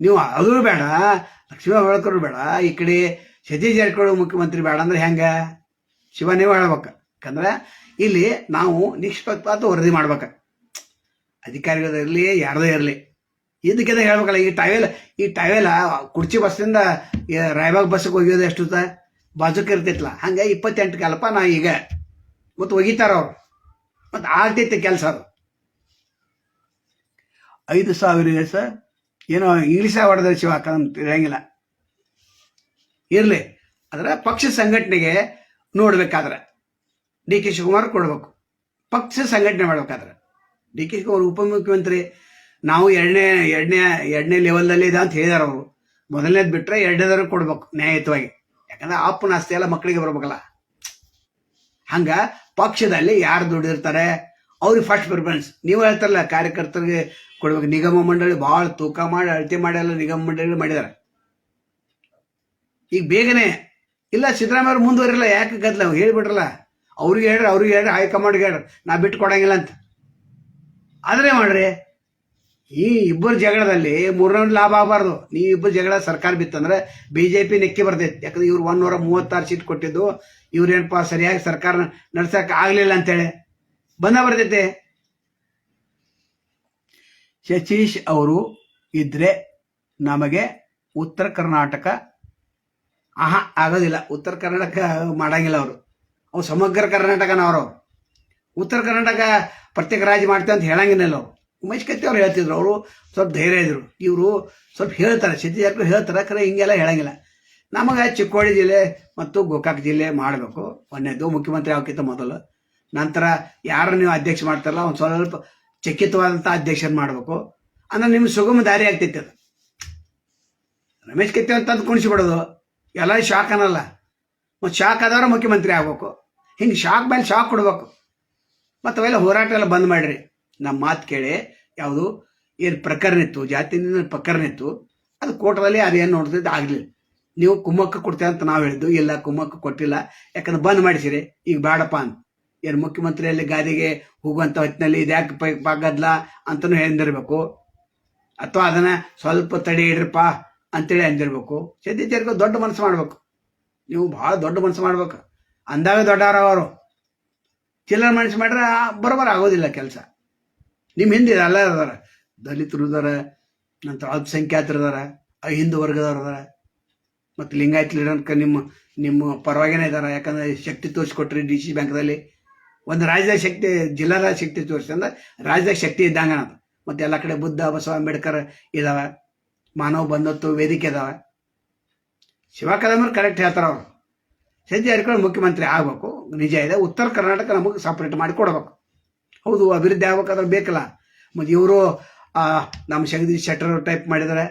ನೀವು ಅದು ಬೇಡ, ಲಕ್ಷ್ಮಣ ಬಾಳ್ಕರ್ ಬೇಡ, ಈ ಕಡೆ ಸತೀಶ್ ಜಾರಕಿಹೊಳಿ ಮುಖ್ಯಮಂತ್ರಿ ಬೇಡ ಅಂದ್ರೆ ಹೆಂಗೆ? ಶಿವ ನೀವು ಹೇಳ್ಬೇಕು. ಯಾಕಂದ್ರೆ ಇಲ್ಲಿ ನಾವು ನಿಷ್ಪಕ್ಷಪಾತ ವರದಿ ಮಾಡ್ಬೇಕು. ಅಧಿಕಾರಿಗಳಿರಲಿ ಯಾರದೇ ಇರಲಿ. ಇದಕ್ಕೆ ಹೇಳ್ಬೇಕಲ್ಲ, ಈ ಟಾವೆಲ್ ಈ ಟವೆಲ ಕುರ್ಚಿ ಬಸ್ಸಿಂದ ರಾಯಬಾಗ್ ಬಸ್ಸಿಗೆ ಹೋಗಿಯೋದು ಎಷ್ಟು ಬಾಜುಕ್ ಇರ್ತೈತಲ್ಲ ಹಂಗೆ ಇಪ್ಪತ್ತೆಂಟು ಕಾಲಪ್ಪ ನಾ ಈಗ. ಮತ್ತು ಒಗಿತಾರ ಅವ್ರು. ಮತ್ತು ಆಗ್ತೈತೆ ಕೆಲಸ ಅದು. ಐದು ಸಾವಿರ ದಿವಸ ಏನೋ ಇಂಗ್ಲೀಷ ಹೊಡೆದ ಅಂತ ಇರಂಗಿಲ್ಲ ಇರಲಿ. ಅದರ ಪಕ್ಷ ಸಂಘಟನೆಗೆ ನೋಡ್ಬೇಕಾದ್ರೆ ಡಿ ಕೆ ಶಿವಕುಮಾರ್ ಕೊಡಬೇಕು. ಪಕ್ಷ ಸಂಘಟನೆ ಮಾಡ್ಬೇಕಾದ್ರೆ. ಡಿ ಕೆ ಶಿವಕುಮಾರ್ ಉಪಮುಖ್ಯಮಂತ್ರಿ ನಾವು ಎರಡನೇ ಎರಡನೇ ಎರಡನೇ ಲೆವೆಲ್ದಲ್ಲಿ ಇದೆ ಅಂತ ಹೇಳಿದಾರೆ ಅವರು. ಮೊದಲನೇದು ಬಿಟ್ಟರೆ ಎರಡನೇದಾರು ಕೊಡ್ಬೇಕು ನ್ಯಾಯಯುತವಾಗಿ. ಯಾಕಂದ್ರೆ ಅಪ್ಪನ ಆಸ್ತಿ ಎಲ್ಲ ಮಕ್ಕಳಿಗೆ ಬರ್ಬೇಕಲ್ಲ. ಹಂಗ ಪಕ್ಷದಲ್ಲಿ ಯಾರು ದುಡಿರ್ತಾರೆ ಅವ್ರಿಗೆ ಫಸ್ಟ್ ಪ್ರಿಫರೆನ್ಸ್ ನೀವು ಹೇಳ್ತಾರಲ್ಲ, ಕಾರ್ಯಕರ್ತರಿಗೆ ಕೊಡ್ಬೇಕು. ನಿಗಮ ಮಂಡಳಿ ಭಾಳ ತೂಕ ಮಾಡಿ, ಅಳತೆ ಮಾಡಿ ಎಲ್ಲ ನಿಗಮ ಮಂಡಳಿ ಮಾಡಿದ್ದಾರೆ. ಈಗ ಬೇಗನೆ, ಇಲ್ಲ ಸಿದ್ದರಾಮಯ್ಯ ಅವ್ರು ಮುಂದುವರಿಲ್ಲ, ಯಾಕೆ ಗದ್ಲ? ಹೇಳಿಬಿಟ್ರಲ್ಲ. ಅವ್ರಿಗೆ ಹೇಳ್ರಿ ಅವ್ರಿಗೆ ಹೇಳ್ರಿ, ಹೈಕಮಾಂಡ್ಗೆ ಹೇಳ್ರಿ. ನಾ ಬಿಟ್ಟು ಕೊಡಂಗಿಲ್ಲ ಅಂತ. ಆದ್ರೆ ಮಾಡ್ರಿ, ಈ ಇಬ್ಬರು ಜಗಳದಲ್ಲಿ ಮೂರನೇ ಲಾಭ ಆಗಬಾರ್ದು. ನೀವು ಇಬ್ಬರು ಜಗಳ ಸರ್ಕಾರ ಬಿತ್ತಂದ್ರೆ ಬಿ ಜೆ ಪಿ ನೆಕ್ಕಿ ಬರ್ತೈತಿ. ಯಾಕಂದ್ರೆ ಇವ್ರು ಒಂದೂರ ಮೂವತ್ತಾರು ಸೀಟ್ ಕೊಟ್ಟಿದ್ದು. ಇವ್ರೇನಪ್ಪ ಸರಿಯಾಗಿ ಸರ್ಕಾರ ನಡ್ಸಕ್ ಆಗಲಿಲ್ಲ ಅಂತೇಳಿ ಬಂದ ಬರ್ತೈತೆ. ಶಶೀಶ್ ಅವರು ಇದ್ರೆ ನಮಗೆ ಉತ್ತರ ಕರ್ನಾಟಕ, ಆಹಾ, ಆಗೋದಿಲ್ಲ. ಉತ್ತರ ಕರ್ನಾಟಕ ಮಾಡಂಗಿಲ್ಲ ಅವರು. ಅವು ಸಮಗ್ರ ಕರ್ನಾಟಕನವರು ಉತ್ತರ ಕರ್ನಾಟಕ ಪ್ರತ್ಯೇಕ ರಾಜ್ಯ ಮಾಡ್ತೇವೆ ಅಂತ ಹೇಳಂಗಿಲ್ಲ ಅವರು. ಉಮೇಶ್ ಕತ್ತಿ ಅವ್ರು ಹೇಳ್ತಿದ್ರು. ಅವರು ಸ್ವಲ್ಪ ಧೈರ್ಯ ಇದ್ರು. ಇವರು ಸ್ವಲ್ಪ ಹೇಳ್ತಾರೆ. ಸಿದ್ದಿ ಜಾರಕಿಹೊಳಿ ಹೇಳ್ತಾರೆ. ಖರೆ ಹಿಂಗೆಲ್ಲ ಹೇಳಂಗಿಲ್ಲ. ನಮಗೆ ಚಿಕ್ಕೋಡಿ ಜಿಲ್ಲೆ ಮತ್ತು ಗೋಕಾಕ್ ಜಿಲ್ಲೆ ಮಾಡಬೇಕು. ಒಂದನೇದು ಮುಖ್ಯಮಂತ್ರಿ ಆಗೋಕ್ಕಿಂತ ಮೊದಲು. ನಂತರ ಯಾರು ನೀವು ಅಧ್ಯಕ್ಷ ಮಾಡ್ತಾರಲ್ಲ, ಒಂದು ಸ್ವಲ್ಪ ಚಕಿತವಾದಂಥ ಅಧ್ಯಕ್ಷನ ಮಾಡಬೇಕು. ಅಂದ್ರೆ ನಿಮ್ಗೆ ಸುಗಮ ದಾರಿ ಆಗ್ತೈತೆ ಅದು. ರಮೇಶ್ ಕತ್ತಿ ಅಂತ ತಂದು ಕುಣಿಸ್ಬಿಡೋದು. ಎಲ್ಲ ಶಾಕ್ ಅನ್ನಲ್ಲ. ಮತ್ತು ಶಾಕ್ ಆದವ್ರೆ ಮುಖ್ಯಮಂತ್ರಿ ಆಗ್ಬೇಕು. ಹಿಂಗೆ ಶಾಕ್ ಮೇಲೆ ಶಾಕ್ ಕೊಡ್ಬೇಕು. ಮತ್ತು ಅವೆಲ್ಲ ಹೋರಾಟ ಎಲ್ಲ ಬಂದ್ ಮಾಡಿರಿ. ನಮ್ಮ ಮಾತು ಕೇಳಿ, ಯಾವುದು ಏನು ಪ್ರಕರಣ ಇತ್ತು ಜಾತಿ ಪ್ರಕರಣ ಇತ್ತು, ಅದು ಕೋಟದಲ್ಲಿ ಅದೇನು ನೋಡ್ತಿದ್ದು ಆಗಲಿಲ್ಲ. ನೀವು ಕುಮ್ಮಕ್ಕ ಕೊಡ್ತೇವೆ ಅಂತ ನಾವು ಹೇಳಿದ್ದು. ಇಲ್ಲ, ಕುಮ್ಮಕ್ಕ ಕೊಟ್ಟಿಲ್ಲ. ಯಾಕಂದ್ರೆ ಬಂದ್ ಮಾಡಿಸಿರಿ. ಈಗ ಬೇಡಪ್ಪ ಅಂತ. ಏನು ಮುಖ್ಯಮಂತ್ರಿಯಲ್ಲಿ ಗಾದಿಗೆ ಹೋಗುವಂಥ ಹೊತ್ತಿನಲ್ಲಿ ಇದ್ಯಾಕೆ ಪೈ, ಪಾಗದ್ಲ ಅಂತಲೂ ಹೇಳಿರ್ಬೇಕು ಅಥವಾ ಅದನ್ನ ಸ್ವಲ್ಪ ತಡೆ ಇಡ್ರಪ್ಪ ಅಂತೇಳಿ ಅಂದಿರ್ಬೇಕು. ಸದ್ಯ ದೊಡ್ಡ ಮನಸ್ಸು ಮಾಡ್ಬೇಕು. ನೀವು ಭಾಳ ದೊಡ್ಡ ಮನಸ್ಸು ಮಾಡ್ಬೇಕು. ಅಂದಾಗ ದೊಡ್ಡವ್ರ ಅವರು. ಚಿಲ್ಲರ್ ಮನಸ್ಸು ಮಾಡ್ರೆ ಬರೋಬರ ಆಗೋದಿಲ್ಲ ಕೆಲಸ. ನಿಮ್ಮ ಹಿಂದೆ ಎಲ್ಲ ಇದಾರೆ. ದಲಿತರು ಇದಾರ, ನಂತರ ಅಲ್ಪಸಂಖ್ಯಾತರು ಇದಾರ ಹಿಂದೂ ವರ್ಗದವ್ರು ಇದಾರ. ಮತ್ತು ಲಿಂಗಾಯತ್ ಲೀಡರ್ ನಿಮ್ಮ ನಿಮ್ಮ ಪರವಾಗಿನೇ ಇದ್ದಾರೆ ಯಾಕಂದ್ರೆ ಶಕ್ತಿ ತೋರಿಸ್ಕೊಟ್ರಿ ಡಿ ಸಿ ಬ್ಯಾಂಕ್ದಲ್ಲಿ ಒಂದು ರಾಜ್ಯದಾಗ ಶಕ್ತಿ ಜಿಲ್ಲಾದ ಶಕ್ತಿ ತೋರಿಸಿ ಅಂದ್ರೆ ರಾಜ್ಯದಾಗ ಶಕ್ತಿ ಇದ್ದಂಗ ಅದು. ಮತ್ತು ಎಲ್ಲ ಕಡೆ ಬುದ್ಧ, ಬಸವ ಅಂಬೇಡ್ಕರ್ ಇದಾವೆ. ಮಾನವ ಬಂಧತ್ವ ವೇದಿಕೆ ಇದಾವೆ. ಶಿವ ಕದಂಬರ್ ಕರೆಕ್ಟ್ ಹೇಳ್ತಾರೆ ಅವರು. ಸದ್ಯ ಹರಿಕೊಂಡು ಮುಖ್ಯಮಂತ್ರಿ ಆಗಬೇಕು, ನಿಜ ಇದೆ. ಉತ್ತರ ಕರ್ನಾಟಕ ನಮಗೆ ಸಪ್ರೇಟ್ ಮಾಡಿ ಕೊಡಬೇಕು. ಹೌದು, ಅಭಿವೃದ್ಧಿ ಆಗ್ಬೇಕಾದ್ರೆ ಬೇಕಲ್ಲ. ಮತ್ತು ಇವರು ನಮ್ಮ ಜಗದೀಶ್ ಶೆಟ್ಟರ್ ಟೈಪ್ ಮಾಡಿದ್ದಾರೆ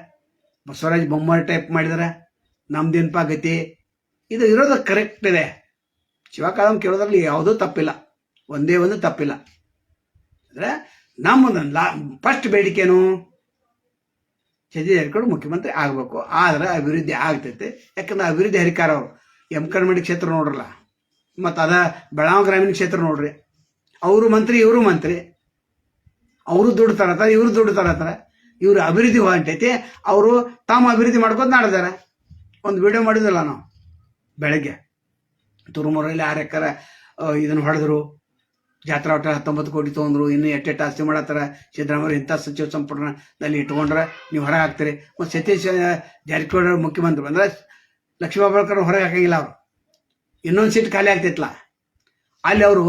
ಬಸವರಾಜ್ ಬೊಮ್ಮಾಯಿ ಟೈಪ್ ಮಾಡಿದ್ದಾರೆ ನಮ್ದೇನಪ್ಪ ಗತಿ ಇದು ಇರೋದು ಕರೆಕ್ಟ್ ಇದೆ. ಶಿವಕಾಲಂ ಕೇಳೋದ್ರಲ್ಲಿ ಯಾವುದೂ ತಪ್ಪಿಲ್ಲ. ಒಂದೇ ಒಂದು ತಪ್ಪಿಲ್ಲ. ಅಂದ್ರೆ ನಮ್ಮದು ಲಾ ಫಸ್ಟ್ ಬೇಡಿಕೆನು ಚಂದ್ರ ಜಾರಕಿಹೊಳಿ ಮುಖ್ಯಮಂತ್ರಿ ಆಗಬೇಕು. ಆದ್ರೆ ಅಭಿವೃದ್ಧಿ ಆಗ್ತೈತೆ. ಯಾಕಂದ್ರೆ ಅಭಿವೃದ್ಧಿ ಹರಿಕಾರ ಅವರು. ಎಂ ಕರ್ಮಡಿ ಕ್ಷೇತ್ರ ನೋಡ್ರಲ್ಲ? ಮತ್ತು ಅದ ಬೆಳಗಾವಿ ಗ್ರಾಮೀಣ ಕ್ಷೇತ್ರ ನೋಡ್ರಿ. ಅವರು ಮಂತ್ರಿ, ಇವರು ಮಂತ್ರಿ. ಅವರು ದುಡ್ಡು ತರತಾರೆ ಇವರು ದುಡ್ಡು ತರತ್ತಾರ ಇವರು ಅಭಿವೃದ್ಧಿ ಹೊಂಟೈತಿ. ಅವರು ತಮ್ಮ ಅಭಿವೃದ್ಧಿ ಮಾಡ್ಕೊಂಡು ಮಾಡಿದಾರೆ ಒಂದು ವಿಡಿಯೋ ಮಾಡಿದ್ವಲ್ಲ ನಾವು, ಬೆಳಗ್ಗೆ. ತುರುಮೂರಲ್ಲಿ ಆರು ಎಕರೆ ಇದನ್ನು ಹೊಡೆದ್ರು. ಜಾತ್ರಾ ಒಟ್ಟ ಹತ್ತೊಂಬತ್ತು ಕೋಟಿ ತೊಗೊಂಡ್ರು. ಇನ್ನು ಎಟ್ಟೆಟ್ಟು ಆಸ್ತಿ ಮಾಡತ್ತಾರ, ಸಿದ್ದರಾಮಯ್ಯ ಇಂಥ ಸಚಿವ ಸಂಪುಟದಲ್ಲಿ ಇಟ್ಕೊಂಡ್ರೆ ನೀವು ಹೊರಗೆ ಹಾಕ್ತೀರಿ. ಮತ್ತು ಸತೀಶ್ ಜಾರಕಿಹೊಳಿ ಮುಖ್ಯಮಂತ್ರಿ. ಬಂದ್ರೆ ಲಕ್ಷ್ಮೀಬಾಳ್ಕರ್ ಹೊರಗೆ ಹಾಕಂಗಿಲ್ಲ ಅವರು. ಇನ್ನೊಂದು ಸೀಟ್ ಖಾಲಿ ಆಗ್ತಿತ್ತಲ್ಲ ಅಲ್ಲಿ ಅವರು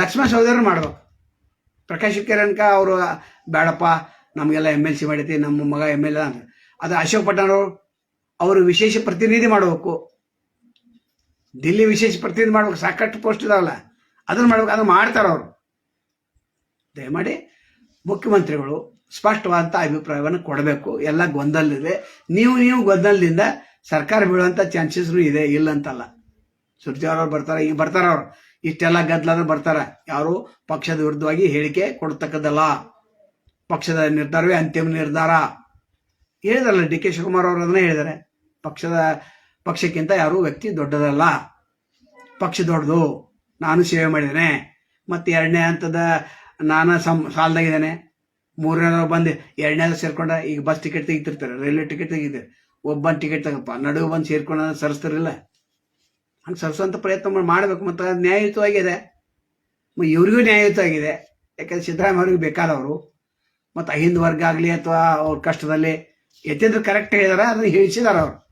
ಲಕ್ಷ್ಮಣ ಸಹೋದರರು ಮಾಡಬೇಕು. ಪ್ರಕಾಶ್ ಕಿರಣ್ಕ ಅವರು ಬೇಡಪ್ಪ ನಮಗೆಲ್ಲ ಎಂ ಎಲ್ ಸಿ ಮಾಡೈತಿ ನಮ್ಮ ಮಗ ಎಂ ಎಲ್ ಎ ಅಂತ. ಅದು ಅಶೋಕ್ ಪಟ್ಟಣರು ಅವರು ವಿಶೇಷ ಪ್ರತಿನಿಧಿ ಮಾಡಬೇಕು. ದಿಲ್ಲಿ ವಿಶೇಷ ಪ್ರತಿನಿಧಿ ಮಾಡ್ಬೇಕು. ಸಾಕಷ್ಟು ಪೋಸ್ಟ್ ಇದಾವಲ್ಲ, ಅದನ್ನ ಮಾಡ್ಬೇಕು. ಅದನ್ನು ಮಾಡ್ತಾರೆ ಅವರು. ದಯಮಾಡಿ ಮುಖ್ಯಮಂತ್ರಿಗಳು ಸ್ಪಷ್ಟವಾದಂಥ ಅಭಿಪ್ರಾಯವನ್ನು ಕೊಡಬೇಕು. ಎಲ್ಲ ಗೊಂದಲಿದೆ ನೀವು ನೀವು ಗೊಂದಲದಿಂದ ಸರ್ಕಾರ ಬೀಳುವಂಥ ಚಾನ್ಸಸ್ನು ಇದೆ, ಇಲ್ಲ ಅಂತಲ್ಲ. ಸುರ್ಜೇವಾಲವ್ರು ಬರ್ತಾರೆ, ಈಗ ಬರ್ತಾರ ಅವ್ರು. ಇಷ್ಟೆಲ್ಲ ಗದ್ದಲಾದ್ರೆ ಬರ್ತಾರೆ. ಯಾರು? ಪಕ್ಷದ ವಿರುದ್ಧವಾಗಿ ಹೇಳಿಕೆ ಕೊಡ್ತಕ್ಕದ್ದಲ್ಲ. ಪಕ್ಷದ ನಿರ್ಧಾರವೇ ಅಂತಿಮ ನಿರ್ಧಾರ. ಹೇಳಿದಾರಲ್ಲ ಡಿ ಕೆ ಶಿವಕುಮಾರ್ ಅವರು ಅದನ್ನೇ ಹೇಳಿದ್ದಾರೆ. ಪಕ್ಷದ, ಪಕ್ಷಕ್ಕಿಂತ ಯಾರು ವ್ಯಕ್ತಿ ದೊಡ್ಡದಲ್ಲ. ಪಕ್ಷ ದೊಡ್ಡದು. ನಾನು ಸೇವೆ ಮಾಡಿದ್ದೇನೆ. ಮತ್ತು ಎರಡನೇ ಹಂತದ ನಾನು ಸಮ್ ಸಾಲದಾಗಿದ್ದೇನೆ. ಮೂರನೇ ಬಂದು ಎರಡನೇದ ಸೇರ್ಕೊಂಡ ಈಗ ಬಸ್ ಟಿಕೆಟ್ ತೆಗಿತಿರ್ತಾರೆ. ರೈಲ್ವೆ ಟಿಕೆಟ್ ತೆಗಿತಾರೆ ಒಬ್ಬನ್ ಟಿಕೆಟ್ ತಗಪ್ಪ. ನಡುವೆ ಬಂದು ಸೇರ್ಕೊಂಡ ಸರಿಸ್ತಾರಿಲ್ಲ. ಹಂಗೆ ಸರಿಸುವಂಥ ಪ್ರಯತ್ನ ಮಾಡಿ ಮಾಡ್ಬೇಕು. ಮತ್ತು ಅದು ನ್ಯಾಯಯುತವಾಗಿದೆ. ಇವ್ರಿಗೂ ನ್ಯಾಯಯುತ ಆಗಿದೆ ಯಾಕಂದ್ರೆ ಸಿದ್ದರಾಮಯ್ಯ ಅವ್ರಿಗೆ ಬೇಕಾದವರು. ಮತ್ತು ಅಹಿಂದ ವರ್ಗ ಆಗಲಿ ಅಥವಾ ಅವ್ರ ಕಷ್ಟದಲ್ಲಿ ಎತ್ತಿದ್ರು ಕರೆಕ್ಟ್ ಹೇಳಿದಾರೆ. ಅದನ್ನ ಹೇಳಿಸಿದಾರೆ ಅವ್ರು.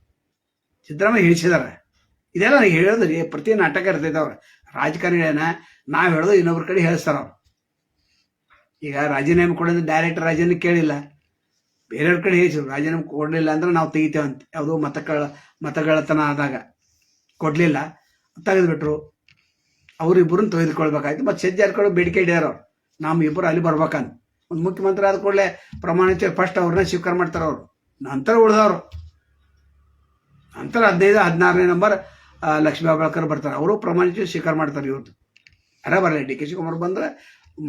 ಸಿದ್ದರಾಮಯ್ಯ ಹೇಳಿಸಿದಾರೆ. ಇದೆಲ್ಲ ನನಗೆ ಹೇಳೋದು ರೀ ಪ್ರತಿ ನಾಟಕ ಇರ್ತೈತೆ ಅವ್ರು. ರಾಜಕಾರಣಿಗಳನ್ನ ನಾವು ಹೇಳೋದು ಇನ್ನೊಬ್ರ ಕಡೆ ಹೇಳಿಸ್ತಾರ ಅವ್ರು. ಈಗ ರಾಜೀನಾಮೆ ಕೊಡೋದು ಡೈರೆಕ್ಟ್ ರಾಜೀನಾಮೆ ಕೇಳಿಲ್ಲ. ಬೇರೆಯವ್ರ ಕಡೆ ಹೇಳಿದ್ರು ರಾಜೀನಾಮೆ ಕೊಡಲಿಲ್ಲ ಅಂದ್ರೆ ನಾವು ತೆಗಿತೇವಂತ ಯಾವುದೋ ಮತಗಳ ಮತಗಳತನ ಆದಾಗ. ಕೊಡಲಿಲ್ಲ. ತೆಗೆದುಬಿಟ್ರು. ಅವರಿಬ್ಬರನ್ನ ತೆಗೆದುಕೊಳ್ಬೇಕಾಯ್ತು. ಮತ್ತು ಸಜ್ಜೆ ಜಾರಕಿಹೊಳಿ ಬೇಡಿಕೆ ಇಡ್ಯಾರ ನಾವು ಇಬ್ಬರು ಅಲ್ಲಿ ಬರ್ಬೇಕಂತ. ಒಂದು ಮುಖ್ಯಮಂತ್ರಿ ಆದ ಕೂಡಲೇ ಪ್ರಮಾಣ ಫಸ್ಟ್ ಅವ್ರನ್ನ ಸ್ವೀಕಾರ ಮಾಡ್ತಾರೆ ಅವರು. ನಂತರ ಉಳಿದವರು. ನಂತರ ಹದಿನೈದು, ಹದಿನಾರನೇ ನಂಬರ್ ಲಕ್ಷ್ಮೀ ಹೆಬ್ಬಾಳ್ಕರ್ ಬರ್ತಾರೆ. ಅವರು ಪ್ರಮಾಣಿತ ಸ್ವೀಕಾರ ಮಾಡ್ತಾರೆ ಇವ್ರದ್ದು ಅರ ಬರಲ್ಲ, ಡಿ ಕೆ ಶಿವಕುಮಾರ್ ಬಂದ್ರೆ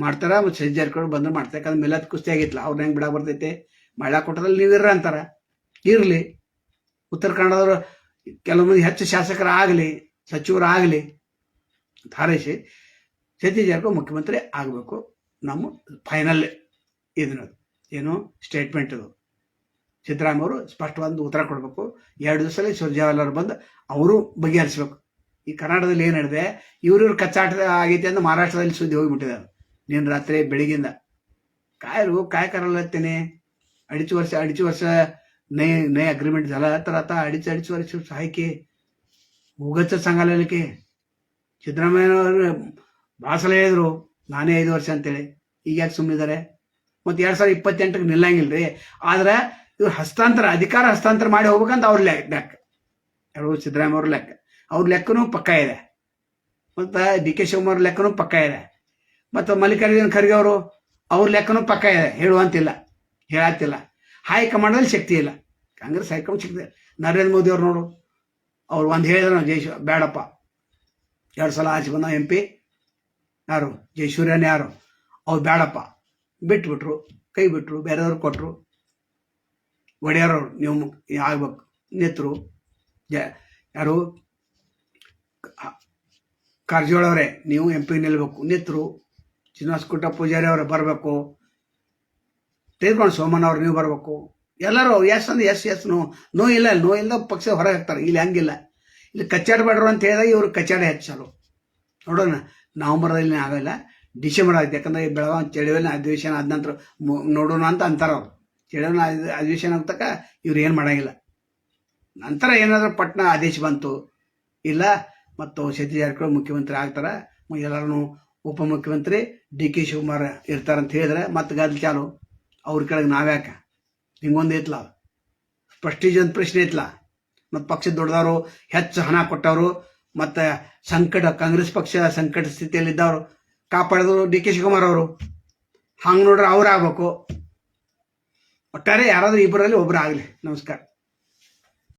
ಮಾಡ್ತಾರ, ಮತ್ತು ಸಜ್ಜೆ ಜಾರಕಿಹೊಳಿ ಬಂದ್ರೆ ಮಾಡ್ತಾರೆ. ಯಾಕಂದ್ರೆ ಮಿಲತ್ ಕುಸ್ತಿ ಆಗಿತ್ತಲ್ಲ, ಅವ್ರನ್ನ ಹೆಂಗೆ ಬಿಡ ಬರ್ತೈತೆ? ಮಹಿಳಾ ಕೊಟ್ಟದಲ್ಲಿ ನೀವು ಇರ್ರ ಅಂತಾರ. ಇರಲಿ. ಉತ್ತರ ಕನ್ನಡದವರು ಕೆಲವು ಮಂದಿ ಹೆಚ್ಚು ಶಾಸಕರು ಆಗಲಿ ಸಚಿವರು ಆಗಲಿ ಹಾರೈಸಿ ಸತೀಶ್ ಜಾರಕಿಹೊಳಿ ಮುಖ್ಯಮಂತ್ರಿ ಆಗಬೇಕು. ನಮ್ಮ ಫೈನಲ್ ಇದನ್ನದು. ಏನು ಸ್ಟೇಟ್ಮೆಂಟ್ ಇದು ಸಿದ್ದರಾಮಯ್ಯ ಅವರು ಸ್ಪಷ್ಟವಾದ ಉತ್ತರ ಕೊಡಬೇಕು ಎರಡು ದಿವಸದಲ್ಲಿ ಸುರ್ಜೇವಾಲರು ಬಂದು ಅವರು ಬಗೆಹರಿಸ್ಬೇಕು ಈ ಕರ್ನಾಟಕದಲ್ಲಿ ಏನು ನಡೆದಿದೆ ಇವ್ರಿವ್ರ ಕಚ್ಚಾಟ ಆಗೈತೆ ಅಂತ ಮಹಾರಾಷ್ಟ್ರದಲ್ಲಿ ಸುದ್ದಿ ಹೋಗಿಬಿಟ್ಟಿದ್ದಾರೆ ನೀನು ರಾತ್ರಿ ಬೆಳಿಗ್ಗಿಂದ ಕಾಯರು ಕಾಯಕರಲ್ಲತ್ತೇನೆ अडीच वर्ष अडीच वर्ष नाही नाही अग्रीमेंट झाला तर आता अडीच अडीच वर्ष आहे की उगाच सांगायला की ಸಿದ್ದರಾಮಯ್ಯನವರು ಭಾಳ ಸಲ ಹೇಳಿದ್ರು ನಾನೇ ಐದು ವರ್ಷ ಅಂತೇಳಿ ಈಗ ಯಾಕೆ ಸುಮ್ಮನಿದ್ದಾರೆ ಮತ್ತು ಎರಡು ಸಾವಿರದ ಇಪ್ಪತ್ತೆಂಟಕ್ಕೆ ನಿಲ್ಲಂಗಿಲ್ಲ ರೀ ಆದ್ರೆ ಇವ್ರು ಹಸ್ತಾಂತರ, ಅಧಿಕಾರ ಹಸ್ತಾಂತರ ಮಾಡಿ ಹೋಗ್ಬೇಕಂತ ಅವ್ರ ಲೆಕ್ಕ ಯಾರು ಸಿದ್ದರಾಮಯ್ಯ ಅವ್ರ ಲೆಕ್ಕ ಅವ್ರ ಲೆಕ್ಕನೂ ಪಕ್ಕ ಇದೆ. ಮತ್ತು ಡಿ ಕೆ ಶಿವಕುಮಾರ್ ಲೆಕ್ಕನೂ ಪಕ್ಕ ಇದೆ. ಮತ್ತು ಮಲ್ಲಿಕಾರ್ಜುನ ಖರ್ಗೆ ಅವರು, ಅವ್ರ ಲೆಕ್ಕನೂ ಪಕ್ಕ ಇದೆ. ಹೇಳುವಂತಿಲ್ಲ ಹೇಳತ್ತಿಲ್ಲ ಹೈಕಮಾಂಡಲ್ಲಿ ಶಕ್ತಿ ಇಲ್ಲ. ಕಾಂಗ್ರೆಸ್ ಹೈಕಮಾಂಡ್ ಶಕ್ತಿ ನರೇಂದ್ರ ಮೋದಿ ಅವ್ರು ನೋಡು. ಅವ್ರು ಒಂದು ಹೇಳಿದ್ರು ಜೈ ಬೇಡಪ್ಪ. ಎರಡು ಸಲ ಆಚೆ ಬಂದ ಎಂ ಪಿ. ಯಾರು? ಜಯಸೂರ್ಯನ್ ಯಾರು? ಅವ್ರು ಬೇಡಪ್ಪ. ಬಿಟ್ಬಿಟ್ರು, ಕೈ ಬಿಟ್ರು, ಬೇರೆಯವ್ರು ಕೊಟ್ಟರು ಒಡೆಯರವ್ರು ನೀವು ಆಗ್ಬೇಕು. ನಿಂತರು ಜ, ಯಾರು? ಅವರೇ, ನೀವು ಎಂ ಪಿ ನಿಲ್ಬೇಕು. ನಿಂತರು ಶ್ರೀನಿವಾಸ ಕುಟ್ಟ ಪೂಜಾರಿ ಅವರು ಬರಬೇಕು. ತೆಗೆದುಕೊಂಡು ಸೋಮಣ್ಣ ಅವ್ರು, ನೀವು ಬರಬೇಕು. ಎಲ್ಲರೂ ಎಸ್ ಅಂದ್ರೆ ಎಸ್ ಎಸ್ ನೋ ನೋ ಇಲ್ಲ ನೋ ಇಲ್ಲ ಪಕ್ಷ ಹೊರಗೆ ಹಾಕ್ತಾರೆ. ಇಲ್ಲಿ ಹಂಗಿಲ್ಲ. ಇಲ್ಲಿ ಕಚ್ಚಾಡಬೇಡ್ರು ಅಂತ ಹೇಳಿದಾಗ ಇವರು ಕಚ್ಚಾಡ ಹೆಚ್ಚಲು ನೋಡೋಣ ನವಂಬರ್ದಲ್ಲಿ ಆಗಲ್ಲ, ಡಿಸೆಂಬರ್ ಆಗುತ್ತೆ. ಯಾಕಂದ್ರೆ ಬೆಳಗಾವಿ ಚಳಿವಲ್ಲಿ ಅಧಿವೇಶನ ಆದ ನಂತರ ನೋಡೋಣ ಅಂತ ಅಂತಾರೆ ಅವ್ರು. ಅಧಿ- ಅಧಿವೇಶನ ಆಗ್ತಕ್ಕ ಇವ್ರು ಏನು ಮಾಡಂಗಿಲ್ಲ. ನಂತರ ಏನಾದರೂ ಪಟ್ನ ಆದೇಶ ಬಂತು, ಇಲ್ಲ, ಮತ್ತು ಸತೀಶ್ ಜಾರಕಿಹೊಳಿ ಮುಖ್ಯಮಂತ್ರಿ ಆಗ್ತಾರೆ ಎಲ್ಲರೂ ಉಪಮುಖ್ಯಮಂತ್ರಿ ಡಿ ಕೆ ಶಿವಕುಮಾರ್ ಇರ್ತಾರಂತ ಹೇಳಿದ್ರೆ ಮತ್ತೆ ಗದ್ದಲ ಚಾಲು. ಅವ್ರ ಕೆಳಗೆ ನಾವ್ಯಾಕೆ? ಹಿಂಗೊಂದು ಐತ್ಲ ಅಂತ ಪ್ರಶ್ನೆ ಐತ್ಲ. ಮತ್ತು ಪಕ್ಷದ ದೊಡ್ಡದವರು ಹೆಚ್ಚು ಹಣ ಕೊಟ್ಟವರು, ಮತ್ತು ಸಂಕಟ, ಕಾಂಗ್ರೆಸ್ ಪಕ್ಷ ಸಂಕಟ ಸ್ಥಿತಿಯಲ್ಲಿದ್ದವರು ಕಾಪಾಡಿದ್ರು ಡಿ ಕೆ ಶಿವಕುಮಾರ್ ಅವರು. ಹಂಗೆ ನೋಡ್ರೆ ಅವ್ರು ಆಗ್ಬೇಕು. ಒಟ್ಟಾರೆ ಯಾರಾದರೂ ಇಬ್ಬರಲ್ಲಿ ಒಬ್ರು ಆಗಲಿ ನಮಸ್ಕಾರ.